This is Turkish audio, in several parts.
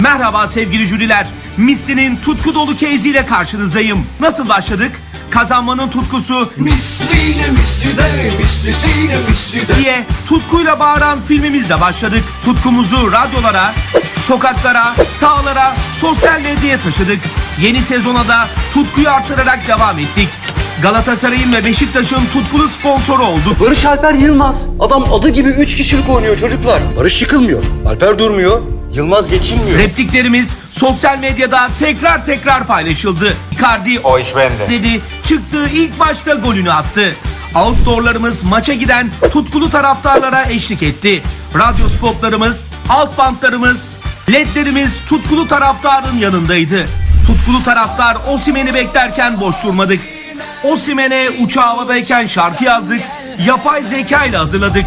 Merhaba sevgili jüriler. Missi'nin tutku dolu case'iyle karşınızdayım. Nasıl başladık? Kazanmanın tutkusu Misliyle misli de, mislisiyle misli de. diye tutkuyla bağıran filmimizle başladık. Tutkumuzu radyolara, sokaklara, sahalara, sosyal medyaya taşıdık. Yeni sezona da tutkuyu artırarak devam ettik. Galatasaray'ın ve Beşiktaş'ın tutkulu sponsoru olduk. Barış Alper Yılmaz. Adam adı gibi 3 kişilik oynuyor çocuklar. Barış yıkılmıyor. Alper durmuyor. Yılmaz geçilmiyor. Repliklerimiz sosyal medyada tekrar tekrar paylaşıldı. Icardi O iş bende. dedi. Çıktığı ilk maçta golünü attı. Outdoorlarımız maça giden tutkulu taraftarlara eşlik etti. Radyo spotlarımız, alt bantlarımız, ledlerimiz tutkulu taraftarın yanındaydı. Tutkulu taraftar Osimen'i beklerken boş durmadık. Osimen'e uçağı havadayken şarkı yazdık. Yapay zeka ile hazırladık.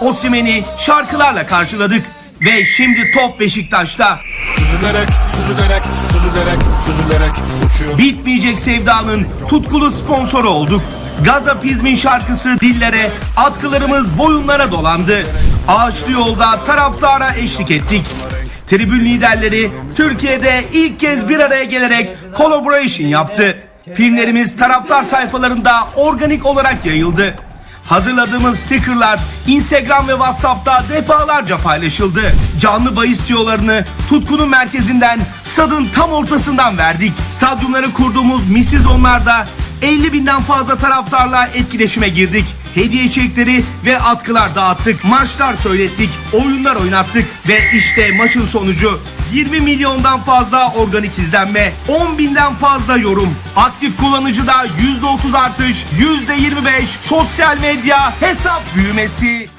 Osimen'i şarkılarla karşıladık. Ve şimdi top Beşiktaş'ta. Süzülerek, süzülerek, süzülerek, süzülerek uçuyor. Bitmeyecek sevdanın tutkulu sponsoru olduk. Gazapizmin şarkısı dillere, atkılarımız boyunlara dolandı. Ağaçlı yolda taraftara eşlik ettik. Tribün liderleri Türkiye'de ilk kez bir araya gelerek collaboration yaptı. Filmlerimiz taraftar sayfalarında organik olarak yayıldı. Hazırladığımız stickerlar Instagram ve Whatsapp'ta defalarca paylaşıldı. Canlı bahis tiyolarını tutkunun merkezinden, stadın tam ortasından verdik. Stadyumları kurduğumuz misli zonlarda 50 binden fazla taraftarla etkileşime girdik. Hediye çekleri ve atkılar dağıttık. Marşlar söylettik, oyunlar oynattık ve işte maçın sonucu 20 milyondan fazla organik izlenme, 10 binden fazla yorum, aktif kullanıcıda %30 artış, %25 sosyal medya hesap büyümesi.